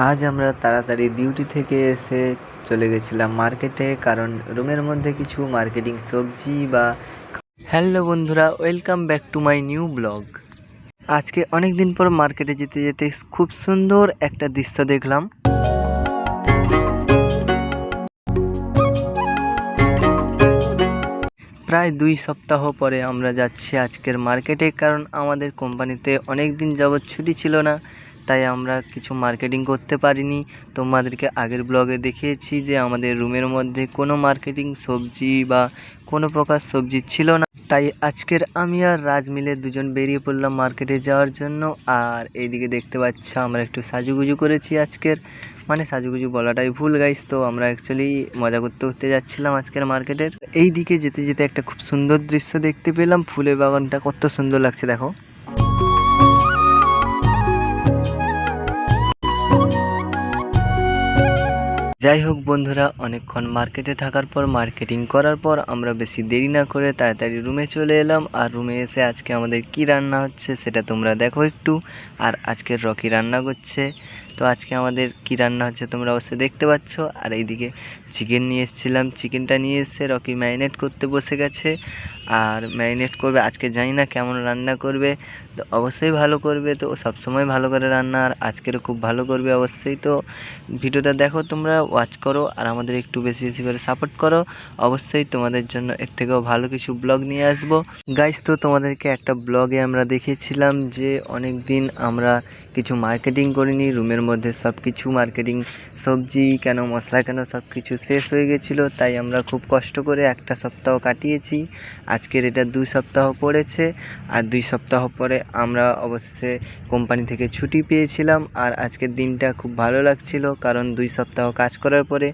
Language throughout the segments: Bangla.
আজ আমরা তাড়াতাড়ি ডিউটি থেকে এসে চলে গেছিলাম মার্কেটে কারণ রুমের মধ্যে কিছু মার্কেটিং সবজি বা হ্যালো বন্ধুরা welcome back to my new blog আজকে অনেক দিন পর মার্কেটে যেতে যেতে খুব সুন্দর একটা দৃশ্য দেখলাম। প্রায় দুই সপ্তাহ পরে আমরা যাচ্ছি আজকের মার্কেটে কারণ আমাদের কোম্পানিতে অনেক দিন যাবৎ ছুটি ছিল না। তাই আমরা কিছু মার্কেটিং করতে পারিনি। তোমাদেরকে আগের ব্লগে দেখিয়েছি যে আমাদের রুমের মধ্যে কোনো মার্কেটিং সবজি বা কোনো প্রকার সবজি ছিল না। তাই আজকের আমি আর রাজ মিলে দুজন বেরিয়ে পড়লাম মার্কেটে যাওয়ার জন্য। আর এইদিকে দেখতে পাচ্ছ আমরা একটু সাজুগুজু করেছি আজকের। মানে সাজুগুজু বলাটাই ভুল গাইস তো আমরা অ্যাকচুয়ালি মজা করতে করতে যাচ্ছিলাম আজকের মার্কেটের এই দিকে যেতে যেতে একটা খুব সুন্দর দৃশ্য দেখতে পেলাম। ফুলের বাগানটা কত সুন্দর লাগছে দেখো। যাই হোক বন্ধুরা, অনেকক্ষণ মার্কেটে থাকার পর মার্কেটিং করার পর আমরা বেশি দেরি না করে তাড়াতাড়ি রুমে চলে এলাম। আর রুমে এসে আজকে আমাদের কি রান্না হচ্ছে সেটা তোমরা দেখো একটু। আর আজকের রকি রান্না করছে তো আজকে আমাদের কি রান্না হচ্ছে তোমরা অবশ্যই দেখতে পাচ্ছ। আর এইদিকে চিকেন নিয়ে এসেছিলাম। চিকেনটা নিয়ে এসে রকি ম্যারিনেট করতে বসে গেছে। আর ম্যারিনেট করবে, আজকে জানি না কেমন রান্না করবে। তো অবশ্যই ভালো করবে। তো সবসময় ভালো করে রান্না, আর আজকেরও খুব ভালো করবে অবশ্যই। তো ভিডিওটা দেখো, তোমরা ওয়াচ করো, আর আমাদের একটু বেশি বেশি করে সাপোর্ট করো। অবশ্যই তোমাদের জন্য এর থেকেও ভালো কিছু ব্লগ নিয়ে আসব। গাইস তো তোমাদেরকে একটা ব্লগে আমরা দেখিয়েছিলাম যে অনেক দিন আমরা কিছু মার্কেটিং করিনি রুমের মধ্যে সব কিছু মার্কেটিং সবজি কেন, মশলা কেন সব কিছু শেষ হয়ে গেছিল, তাই আমরা খুব কষ্ট করে একটা সপ্তাহ কাটিয়েছি। আজকের এটা দুই সপ্তাহ পড়েছে, আর দুই সপ্তাহ পরে আমরা অবশেষে কোম্পানি থেকে ছুটি পেয়েছিলাম, আর আজকের দিনটা খুব ভালো লাগছিল, কারণ দুই সপ্তাহ কাজ করার পরে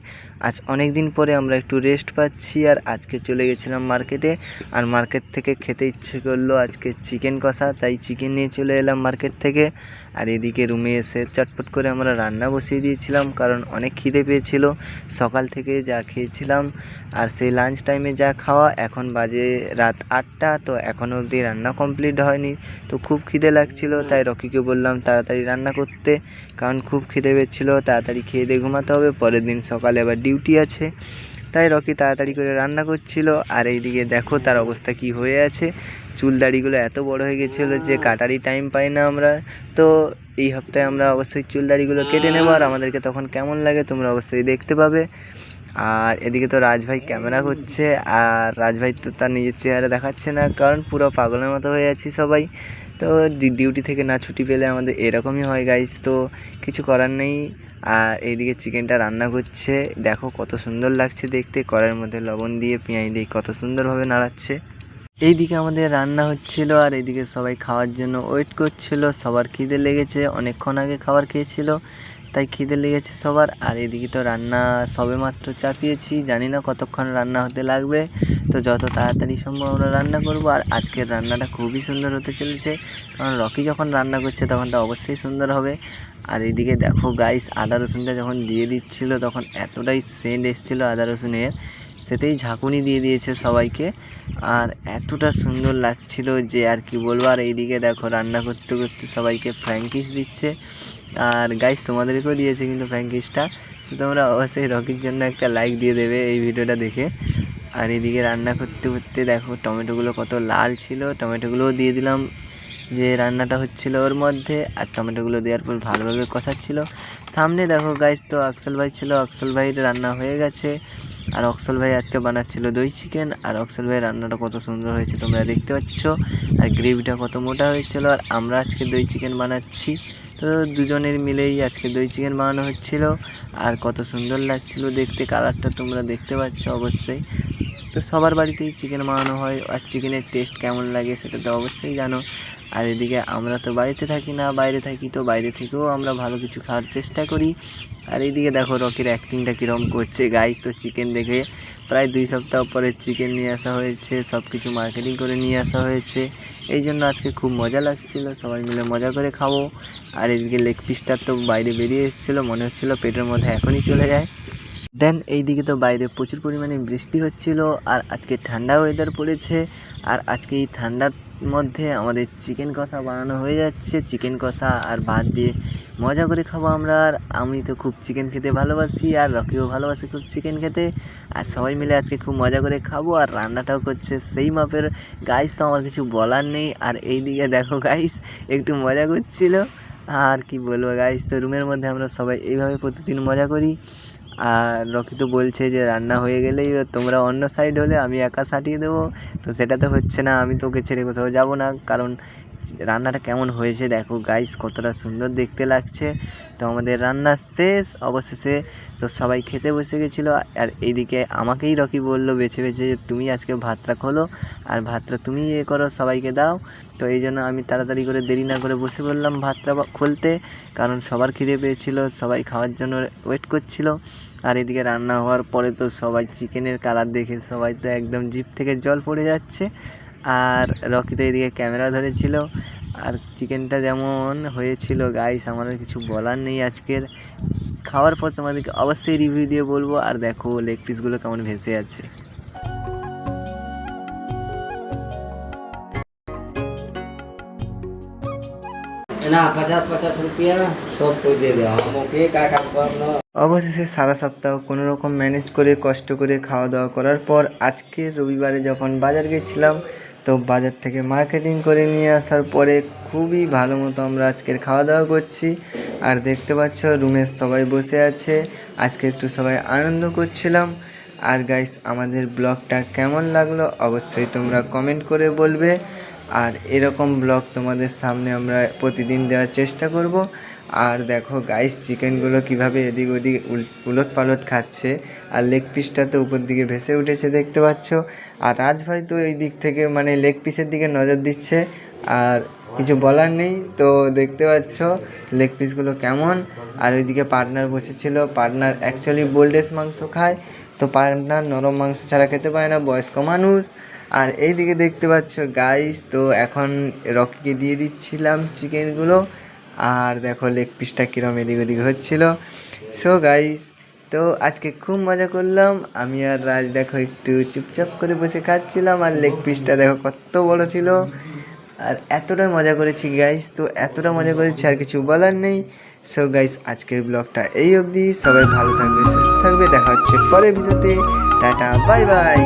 আজ অনেক দিন পরে আমরা একটু রেস্ট পাচ্ছি আর আজকে চলে গেছিলাম মার্কেটে আর মার্কেট থেকে খেতে ইচ্ছে করল আজকে চিকেন কষা, তাই চিকেন নিয়ে চলে এলাম মার্কেট থেকে। আর এদিকে রুমে এসে চটপট করে আমরা রান্না বসিয়ে দিয়েছিলাম, কারণ অনেক খিদে পেয়েছিল। সকাল থেকে যা খেয়েছিলাম, আর সেই লাঞ্চ টাইমে যা খাওয়া, এখন বাজে রাত আটটা, তো এখনও অবধি রান্না কমপ্লিট হয়নি। তো খুব খিদে লাগছিল, তাই রকিকে বললাম তাড়াতাড়ি রান্না করতে, কারণ খুব খিদে পেয়েছিল। তাড়াতাড়ি খেয়ে দিয়ে ঘুমাতে হবে, পরের দিন সকালে আবার ডিউটি আছে। তাই রকি তাড়াতাড়ি করে রান্না করছিল। আর এইদিকে দেখো তার অবস্থা কি হয়ে আছে। চুল দাড়িগুলো এত বড় হয়ে গেছিল যে কাটারই টাইম পাই না আমরা। তো এই হপ্তায় আমরা অবশ্যই চুল দাড়িগুলো কেটে নেব। আর আমাদেরকে তখন কেমন লাগে তোমরা অবশ্যই দেখতে পাবে। আর এদিকে তো রাজভাই ক্যামেরা করছে, আর রাজভাই তো তার নিজের চেহারা দেখাচ্ছে না, কারণ পুরো পাগলের মতো হয়ে আছি সবাই। তো ডিউটি থেকে না ছুটি পেলে আমাদের এরকমই হয় গাইস তো কিছু করার নেই। আর এইদিকে চিকেনটা রান্না করছে, দেখো কত সুন্দর লাগছে দেখতে, কড়াইয়ের মধ্যে লবণ দিয়ে পেঁয়াজ দিয়ে কত সুন্দরভাবে নাড়াচ্ছে। এইদিকে আমাদের রান্না হচ্ছিল, আর এইদিকে সবাই খাওয়ার জন্য ওয়েট করছিল, সবার খিদে লেগেছে, অনেকক্ষণ আগে খাবার খেয়েছিল। তাই খিদে লেগেছে সবার। আর এদিকে তো রান্না সবে মাত্র চাপিয়েছি। জানি না কতক্ষণ রান্না হতে লাগবে। তো যত তাড়াতাড়ি সম্ভব আমরা রান্না করব। আর আজকের রান্নাটা খুবই সুন্দর হতে চলেছে। কারণ রকি যখন রান্না করছে তখন তো অবশ্যই সুন্দর হবে। আর এদিকে দেখো গাইস আদা রসুনটা যখন দিয়ে দিচ্ছিল তখন এতটাই সেন্ট এসেছিল আদা রসুনের। সেটাই ঝাঁকুনি দিয়ে দিয়েছে সবাইকে। আর এতটা সুন্দর লাগছিল যে আর কি বলব, আর এইদিকে দেখো রান্না করতে করতে সবাইকে ফ্র্যাঙ্কিস দিচ্ছে। আর গাইস তোমাদেরকেও দিয়েছে কিন্তু ফ্র্যাঙ্কিসটা তো তোমরা অবশ্যই রকির জন্য একটা লাইক দিয়ে দেবে এই ভিডিওটা দেখে। আর এদিকে রান্না করতে করতে দেখো টমেটোগুলো কত লাল ছিল, টমেটোগুলোও দিয়ে দিলাম। যে রান্নাটা হচ্ছিল ওর মধ্যে আর টমেটোগুলো দেওয়ার পর ভালোভাবে কষাচ্ছিল। সামনে দেখো গাইস তো অক্সল ভাই ছিল অক্সল ভাইয়ের রান্না হয়ে গেছে। আর অক্সল ভাই আজকে বানাচ্ছিল দই চিকেন আর অক্সল ভাই রান্নাটা কত সুন্দর হয়েছে তোমরা দেখতে পাচ্ছ। আর গ্রেভিটা কত মোটা হয়েছিল, আর আমরা আজকে দই চিকেন বানাচ্ছি। তো দুজনের মিলেই আজকে দই চিকেন বানানো হচ্ছিল। আর কত সুন্দর লাগছিল দেখতে, কালারটা তোমরা দেখতে পাচ্ছ অবশ্যই। তো সবার বাড়িতেই চিকেন বানানো হয়, আর চিকেনের টেস্ট কেমন লাগে সেটা তো অবশ্যই জানো। আর এদিকে আমরা তো বাড়িতে থাকি না, বাইরে থাকি তো বাইরে থেকেও আমরা ভালো কিছু খাওয়ার চেষ্টা করি। আর এইদিকে দেখো রকির অ্যাক্টিংটা কীরকম করছে। গাইস তো চিকেন দেখে প্রায় দুই সপ্তাহ পরে চিকেন নিয়ে আসা হয়েছে সব কিছু মার্কেটিং করে নিয়ে আসা হয়েছে। এই জন্য আজকে খুব মজা লাগছিল। সবাই মিলে মজা করে খাব। আর এদিকে লেগ পিসটা তো বাইরে বেরিয়ে এসেছিল, মনে হচ্ছিল পেটের মধ্যে এখনই চলে যায়। দেন এইদিকে তো বাইরে প্রচুর পরিমাণে বৃষ্টি হচ্ছিল, আর আজকে ঠান্ডা ওয়েদার পড়েছে। আর আজকে এই ঠান্ডার মধ্যে আমাদের চিকেন কষা বানানো হয়ে যাচ্ছে। চিকেন কষা আর ভাত দিয়ে মজা করে খাব আমরা। আর আমি তো খুব চিকেন খেতে ভালোবাসি আর রকিও ভালোবাসে খুব চিকেন খেতে। আর সবাই মিলে আজকে খুব মজা করে খাব আর রান্নাটাও করছে সেই মাপের। গাইস তো আমার কিছু বলার নেই। আর এই দিকে দেখো গাইস একটু মজা করছিল। আর কি বলব গাইস তো রুমের মধ্যে আমরা সবাই এইভাবে প্রতিদিন মজা করি। আর রকি তো বলছে যে, রান্না হয়ে গেলেই তোমরা অন্য সাইড হলে আমি একা সাটিয়ে দেবো। তো সেটা তো হচ্ছে না, আমি তোকে ছেড়ে কোথাও যাব না। কারণ রান্নাটা কেমন হয়েছে দেখো গাইস কতটা সুন্দর দেখতে লাগছে। তো আমাদের রান্না শেষ, অবশেষে তো সবাই খেতে বসে গেছিল। আর এইদিকে আমাকেই রকি বলল বেছে বেছে যে, তুমি আজকে ভাতটা খোলো, আর ভাতটা তুমি ইয়ে করো, সবাইকে দাও। তো এই জন্য আমি তাড়াতাড়ি করে দেরি না করে বসে পড়লাম ভাতটা খুলতে। কারণ সবার খিদে পেয়েছিল, সবাই খাওয়ার জন্য ওয়েট করছিল। আর এদিকে রান্না হওয়ার পরে তো সবাই চিকেনের কালার দেখে সবাই তো একদম জিপ থেকে জল পড়ে যাচ্ছে। আর রকি তো এদিকে ক্যামেরা ধরেছিল। আর চিকেনটা যেমন হয়েছিল গাইস আমার কিছু বলার নেই আজকের। খাওয়ার পর তোমাদেরকে অবশ্যই রিভিউ দিয়ে বলব। আর দেখো লেগ পিসগুলো কেমন ভেসে আছে। অবশেষে সারা সপ্তাহ কোনো রকম ম্যানেজ করে, কষ্ট করে খাওয়া দাওয়া করার পর আজকে রবিবারে যখন বাজার গেছিলাম, তো বাজার থেকে মার্কেটিং করে নিয়ে আসার পরে খুবই ভালো মতো আমরা আজকের খাওয়া দাওয়া করছি। আর দেখতে পাচ্ছ রুমে সবাই বসে আছে। আজকে একটু সবাই আনন্দ করছিলাম। আর গাইস আমাদের ব্লগটা কেমন লাগল অবশ্যই তোমরা কমেন্ট করে বলবে। আর এরকম ব্লগ তোমাদের সামনে আমরা প্রতিদিন দেওয়ার চেষ্টা করব। আর দেখো গাইস চিকেনগুলো কীভাবে এদিক ওদিক উল- উলট পালট খাচ্ছে আর লেগ পিসটা তো উপর দিকে ভেসে উঠেছে দেখতে পাচ্ছ। আর রাজ ভাই তো এই দিক থেকে মানে লেগ পিসের দিকে নজর দিচ্ছে। আর কিছু বলার নেই, তো দেখতে পাচ্ছ লেগ পিসগুলো কেমন। আর ওইদিকে পার্টনার বসেছিল পার্টনার অ্যাকচুয়ালি বোল্ডেস মাংস খায়। তো পার্টনার নরম মাংস ছাড়া খেতে পারে না, বয়স্ক মানুষ। আর এইদিকে দেখতে পাচ্ছ গাইস তো এখন রকিকে দিয়ে দিচ্ছিলাম চিকেনগুলো। আর দেখো লেগ পিসটা কীরকম এদিক ওদিক হচ্ছিল। সো গাইস তো আজকে খুব মজা করলাম। আমি আর রাজ দেখো একটু চুপচাপ করে বসে খাচ্ছিলাম, আর লেগ পিসটা দেখো কত বড় ছিল। আর এতটা মজা করেছি গাইস তো এতটা মজা করেছি, আর কিছু বলার নেই। সো গাইস আজকের ব্লগটা এই অবধি। সবাই ভালো থাকবে, সুস্থ থাকবে। দেখা হচ্ছে পরের ভিডিওতে। Tata bye bye